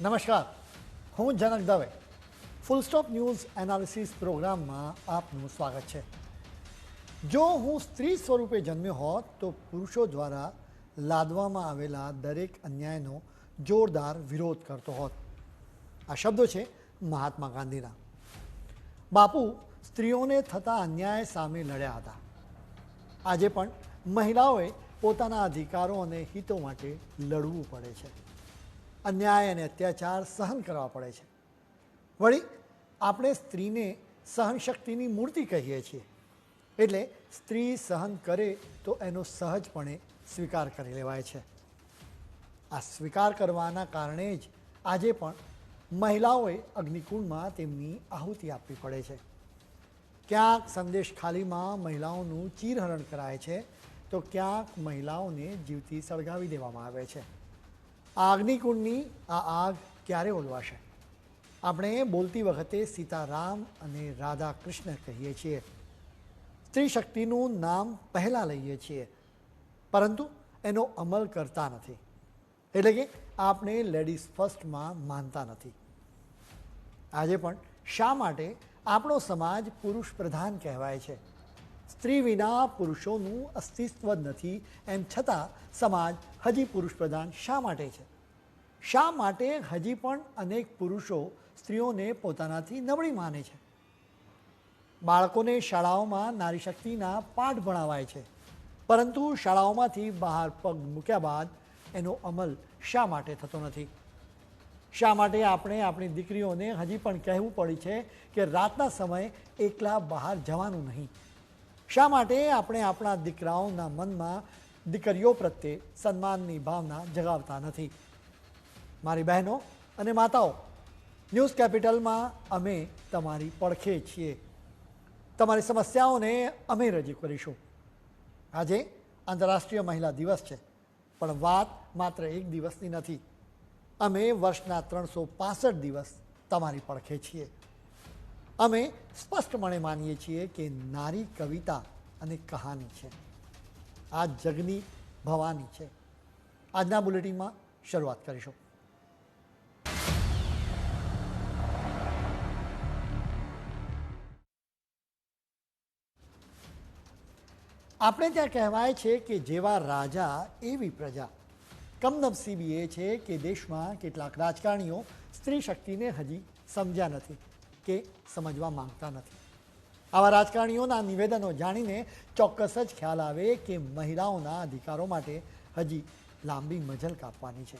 નમસ્કાર. હું Janak Dave. Full stop news analysis પ્રોગ્રામમાં આપનું સ્વાગત છે. જો હું સ્ત્રી સ્વરૂપે જન્મ્યો હોત, તો પુરુષો દ્વારા લાદવામાં આવેલા દરેક અન્યાયનો જોરદાર વિરોધ કરતો હોત. આ શબ્દો છે મહાત્મા ગાંધીના. બાપુ, સ્ત્રીઓને થતા અન્યાય સામે લડ્યા હતા. આજે પણ મહિલાઓએ પોતાના અધિકારો અને હિતો માટે લડવું પડે છે. અન્યાય અને અત્યાચાર સહન કરવા પડે છે. વળી, આપણે સ્ત્રીને સહનશક્તિની મૂર્તિ કહીએ છીએ. એટલે સ્ત્રી સહન કરે તો એનો સહજપણે સ્વીકાર કરી લેવાય છે. આ સ્વીકાર કરવાના કારણે જ આજે પણ મહિલાઓએ અગ્નિકુંડમાં તેમની આહુતિ આપવી પડે છે. ક્યાંક સંદેશ ખાલીમાં મહિલાઓનું ચીરહરણ કરાય છે, તો ક્યાંક મહિલાઓને જીવતી સળગાવી દેવામાં આવે છે. અગ્નિકુંડની આ આગ ક્યારે ઓલવાશે? આપણે બોલતી વખતે સીતારામ અને રાધા કૃષ્ણ કહીએ છીએ. સ્ત્રી શક્તિનું નામ પહેલાં લઈએ છીએ, પરંતુ એનો અમલ કરતા નથી. એટલે કે આપણે લેડીઝ ફર્સ્ટમાં માનતા નથી. આજે પણ શા માટે આપણો સમાજ પુરુષ પ્રધાન કહેવાય છે? સ્ત્રી વિના પુરુષોનું અસ્તિત્વ નથી એમ છતાં સમાજ હજી પુરુષ પ્રધાન શા માટે છે? શા માટે હજી પણ અનેક પુરુષો સ્ત્રીઓને પોતાનાથી નબળી માને છે? બાળકોને શાળાઓમાં નારી શક્તિના પાઠ ભણાવાય છે. પરંતુ શાળાઓમાંથી બહાર પગ મૂક્યા બાદ એનો અમલ શા માટે થતો નથી? શા માટે આપણે આપણી દીકરીઓને હજી પણ કહેવું પડે છે કે રાતના સમયે એકલા બહાર જવાનું નહીં? શા માટે આપણે આપણા દીકરાઓના મનમાં દીકરીઓ પ્રત્યે સન્માનની ભાવના જગાવતા નથી? મારી બહેનો અને માતાઓ, ન્યૂઝ કેપિટલમાં અમે તમારી પડખે છીએ. તમારી સમસ્યાઓને અમે રજૂ કરીશું. આજે આંતરરાષ્ટ્રીય મહિલા દિવસ છે, પણ વાત માત્ર એક દિવસની નથી. અમે વર્ષના ત્રણસો દિવસ તમારી પડખે છીએ. અમે સ્પષ્ટપણે માનીએ છીએ કે નારી કવિતા અને કહાની છે. આ જગની ભવાની છે. આજના બુલેટિનમાં શરૂઆત કરીશું. આપણે ત્યાં કહેવાય છે કે જેવા રાજા, એવી પ્રજા. કમનસીબી એ છે કે દેશમાં કેટલાક રાજકારણીઓ સ્ત્રી શક્તિને હજી સમજ્યા નથી. કે સમજવા માંગતા નથી. આવા રાજકારણીઓના નિવેદનો જાણીને ચોક્કસ જ ખ્યાલ આવે કે મહિલાઓના અધિકારો માટે હજી લાંબી મજલ કાપવાની છે.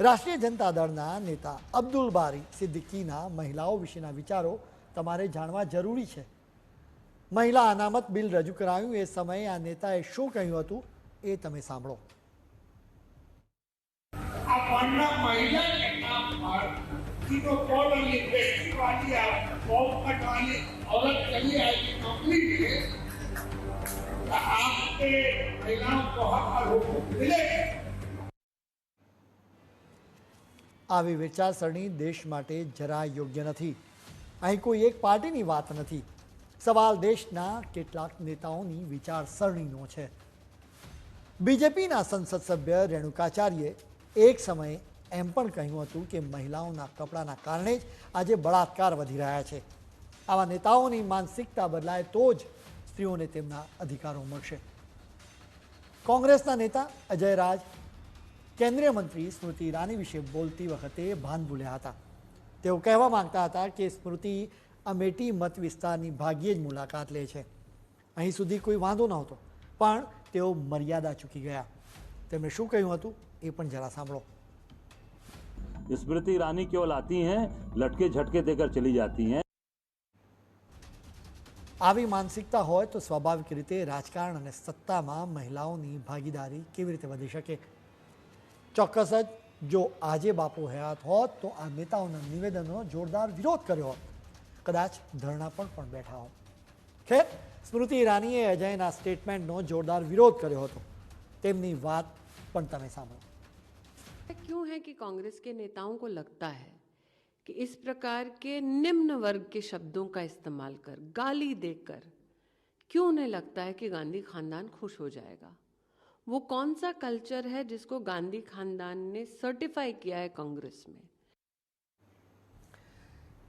રાષ્ટ્રીય જનતા દળના નેતા અબ્દુલ બારી સિદ્દીકીના મહિલાઓ વિશેના વિચારો તમારે જાણવા જરૂરી છે. મહિલા અનામત બિલ રજૂ કરાયું એ સમયે આ નેતાએ શું કહ્યું હતું એ તમે સાંભળો. આપણને સીધો કોલ અને વ્યક્તિ વાળી આ ફોર્મ કાઢવાની અલગ કરી આવી કંપની છે આપને એના બહાર લોકો મિલે આવી વિચારસરણી દેશ માટે જરા યોગ્ય નથી. અહીં કોઈ એક પાર્ટીની વાત નથી. સવાલ દેશના કેટલાક નેતાઓની વિચારસરણીનો છે. બીજેપીના સંસદ સભ્ય રેણુકાચાર્યે એક સમયે એમ પણ કહ્યું હતું કે મહિલાઓના કપડાના કારણે જ આજે બળાત્કાર વધી રહ્યા છે. આવા નેતાઓની માનસિકતા બદલાય તો જ સ્ત્રીઓને તેમના અધિકારો મળશે. કોંગ્રેસના નેતા અજય રાજ, કેન્દ્રીય મંત્રી સ્મૃતિ ઈરાની વિશે બોલતી વખતે ભાન ભૂલ્યા હતા. તેઓ કહેવા માંગતા હતા કે સ્મૃતિ અમેઠી મત વિસ્તારની ભાગ્યે જ મુલાકાત લે છે. અહીં સુધી કોઈ વાંધો નહોતો, પણ તેઓ મર્યાદા ચૂકી ગયા. તેમણે શું કહ્યું હતું એ પણ જરા સાંભળો. स्मृति ईरानी केवल आती हैं लटके झटके देकर चली जाती हैं આવી માનસિકતા હોય તો સ્વાભાવિક રીતે રાજકારણ અને સત્તામાં મહિલાઓની ભાગીદારી કેવી રીતે વધી શકે ચોક્કસ જ જો આજે બાપુ હયાત હોત તો આ નેતાઓના નિવેદનનો જોરદાર વિરોધ કર્યો હોત કદાચ ધરણા પર પણ બેઠા હોત ખેર સ્મૃતિ ઈરાનીએ અજયના સ્ટેટમેન્ટનો જોરદાર વિરોધ કર્યો હતો તેમની વાત પણ તમે સાંભળો क्यों है कि कांग्रेस के नेताओं को लगता है कि इस प्रकार के निम्न वर्ग के शब्दों का इस्तेमाल कर गाली देकर क्यों उन्हें लगता है कि गांधी खानदान खुश हो जाएगा वो कौन सा कल्चर है जिसको गांधी खानदान ने सर्टिफाई किया है कांग्रेस में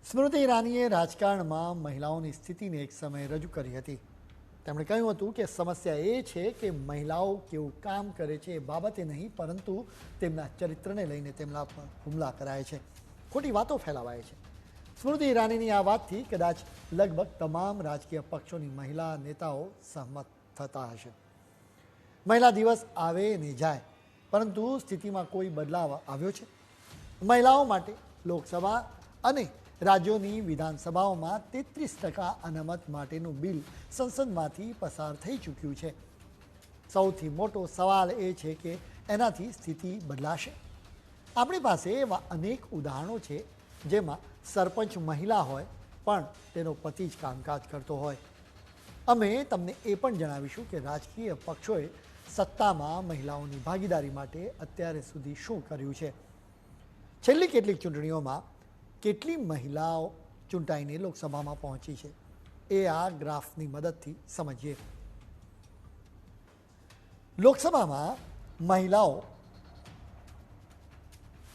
સ્મૃતિ ઈરાનીએ રાજકારણમાં મહિલાઓની સ્થિતિને એક સમયે રજૂ કરી હતી તેમણે કહ્યું હતું કે સમસ્યા એ છે કે મહિલાઓ કેવું કામ કરે છે એ બાબતે નહીં, પરંતુ તેમના ચરિત્રને લઈને તેમના પર હુમલા કરાય છે. ખોટી વાતો ફેલાવાય છે. સ્મૃતિ ઈરાનીની આ વાતથી કદાચ લગભગ તમામ રાજકીય પક્ષોની મહિલા નેતાઓ સહમત થતા હશે. મહિલા દિવસ આવે ને જાય, પરંતુ સ્થિતિમાં કોઈ બદલાવ આવ્યો છે? મહિલાઓ માટે લોકસભા અને રાજ્યોની વિધાનસભાઓમાં તેત્રીસ ટકા અનામત માટેનું બિલ સંસદમાંથી પસાર થઈ ચૂક્યું છે. સૌથી મોટો સવાલ એ છે કે એનાથી સ્થિતિ બદલાશે. આપણી પાસે એવા અનેક ઉદાહરણો છે જેમાં સરપંચ મહિલા હોય, પણ તેનો પતિ જ કામકાજ કરતો હોય. અમે તમને એ પણ જણાવીશું કે રાજકીય પક્ષોએ સત્તામાં મહિલાઓની ભાગીદારી માટે અત્યારે સુધી શું કર્યું છે. છેલ્લી કેટલીક ચૂંટણીઓમાં કેટલી મહિલાઓ ચૂંટાઈને લોકસભામાં પહોંચી છે? એ આ ગ્રાફની મદદથી સમજીએ. લોકસભામાં મહિલાઓ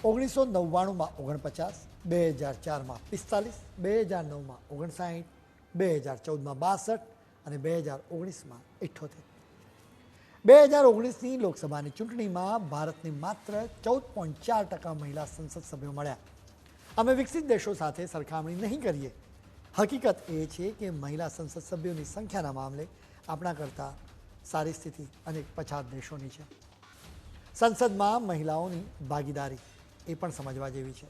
ઓગણીસો નવ્વાણુંમાં ઓગણપચાસ, બે હજાર ચારમાં પિસ્તાલીસ, બે હજાર નવમાં ઓગણસાઠ, બે હજાર ચૌદમાં બાસઠ અને બે હજાર ઓગણીસમાં ઇઠ્ઠોતેર બે હજાર ઓગણીસની લોકસભાની ચૂંટણીમાં ભારતની માત્ર ચૌદ પોઈન્ટ ચાર ટકા મહિલા સંસદ સભ્યો મળ્યા. અમે વિકસિત દેશો સાથે સરખામણી નહીં કરીએ હકીકત એ છે કે મહિલા સંસદ સભ્યોની સંખ્યાના મામલે આપણા કરતાં સારી સ્થિતિ અનેક પછાત દેશોની છે સંસદમાં મહિલાઓની ભાગીદારી એ પણ સમજવા જેવી છે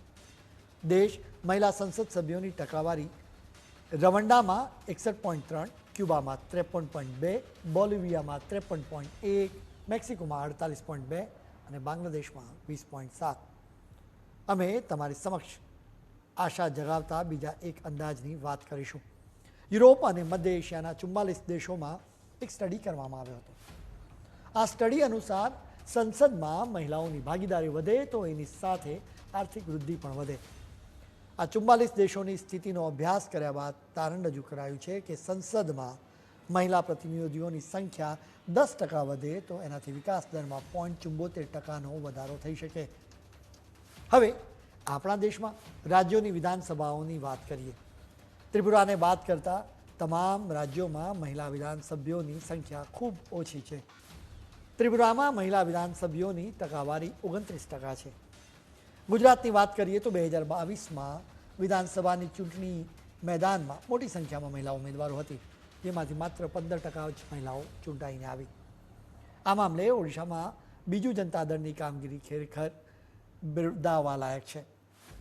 દેશ મહિલા સંસદ સભ્યોની ટકાવારી રવંડામાં એકસઠ પોઈન્ટ ત્રણ ક્યુબામાં ત્રેપન પોઈન્ટ બે બોલિવિયામાં ત્રેપન પોઈન્ટ એક મેક્સિકોમાં અડતાલીસ પોઈન્ટ બે અને બાંગ્લાદેશમાં વીસ પોઈન્ટ સાત અમે તમારી સમક્ષ આશા જગાવતા બીજા એક અંદાજની વાત કરીશું. યુરોપ અને મધ્ય એશિયાના ચુમ્માલીસ દેશોમાં એક સ્ટડી કરવામાં આવ્યો હતો. આ સ્ટડી અનુસાર સંસદમાં મહિલાઓની ભાગીદારી વધે તો એની સાથે આર્થિક વૃદ્ધિ પણ વધે. આ ચુમ્માલીસ દેશોની સ્થિતિનો અભ્યાસ કર્યા બાદ તારણ રજૂ કરાયું છે કે સંસદમાં મહિલા પ્રતિનિધિઓની સંખ્યા દસ ટકા વધે તો એનાથી વિકાસ દરમાં પોઈન્ટ ચુંબોતેર ટકાનો વધારો થઈ શકે. હવે આપણા દેશમાં રાજ્યોની વિધાનસભાઓની વાત કરીએ. ત્રિપુરાને બાદ કરતાં તમામ રાજ્યોમાં મહિલા વિધાનસભ્યોની સંખ્યા ખૂબ ઓછી છે. ત્રિપુરામાં મહિલા વિધાનસભ્યોની ટકાવારી ઓગણત્રીસ ટકા છે. ગુજરાતની વાત કરીએ તો બે હજાર બાવીસમાં વિધાનસભાની ચૂંટણી મેદાનમાં મોટી સંખ્યામાં મહિલા ઉમેદવારો હતી. જેમાંથી માત્ર પંદર ટકા જ મહિલાઓ ચૂંટાઈને આવી. આ મામલે ઓડિશામાં બીજુ જનતા દળની કામગીરી ખેરખર બિરદાવવા લાયક છે.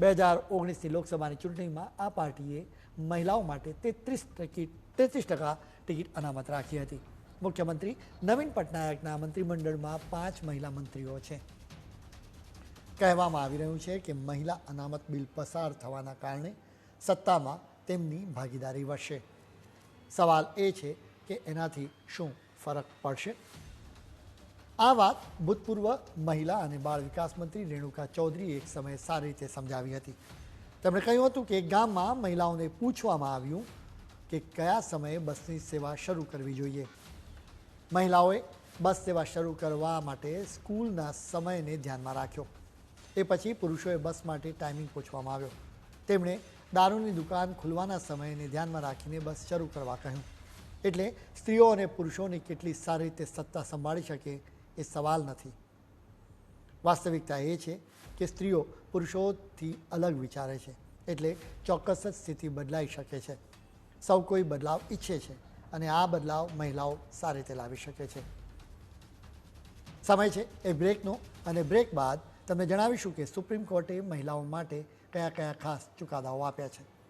બે હજાર ઓગણીસની લોકસભાની ચૂંટણીમાં આ પાર્ટીએ મહિલાઓ માટે તેત્રીસ ટિકિટ, તેત્રીસ ટકા ટિકિટ અનામત રાખી હતી. મુખ્યમંત્રી નવીન પટનાયકના મંત્રીમંડળમાં પાંચ મહિલા મંત્રીઓ છે. કહેવામાં આવી રહ્યું છે કે મહિલા અનામત બિલ પસાર થવાના કારણે સત્તામાં તેમની ભાગીદારી વધશે. સવાલ એ છે કે એનાથી શું ફરક પડશે? આ વાત ભૂતપૂર્વ મહિલા અને બાળ વિકાસ મંત્રી રેણુકા ચૌધરીએ એક સમયે સારી રીતે સમજાવી હતી. તેમણે કહ્યું હતું કે ગામમાં મહિલાઓને પૂછવામાં આવ્યું કે કયા સમયે બસની સેવા શરૂ કરવી જોઈએ. મહિલાઓએ બસ સેવા શરૂ કરવા માટે સ્કૂલના સમયને ધ્યાનમાં રાખ્યો. એ પછી પુરુષોએ બસ માટે ટાઈમિંગ પૂછવામાં આવ્યો. તેમણે દારૂની દુકાન ખુલવાના સમયને ધ્યાનમાં રાખીને બસ શરૂ કરવા કહ્યું. એટલે સ્ત્રીઓ અને પુરુષોની કેટલી સારી રીતે સત્તા સંભાળી શકે એ સવાલ નથી. વાસ્તવિકતા એ છે કે સ્ત્રીઓ પુરુષોથી અલગ વિચારે છે એટલે ચોક્કસ જ સ્થિતિ બદલાઈ શકે છે. સૌ કોઈ બદલાવ ઈચ્છે છે અને આ બદલાવ મહિલાઓ સારી રીતે લાવી શકે છે. સમય છે એ બ્રેકનો અને બ્રેક બાદ તમને જણાવીશું કે સુપ્રીમ કોર્ટે મહિલાઓ માટે કયા કયા ખાસ ચુકાદાઓ આપ્યા છે.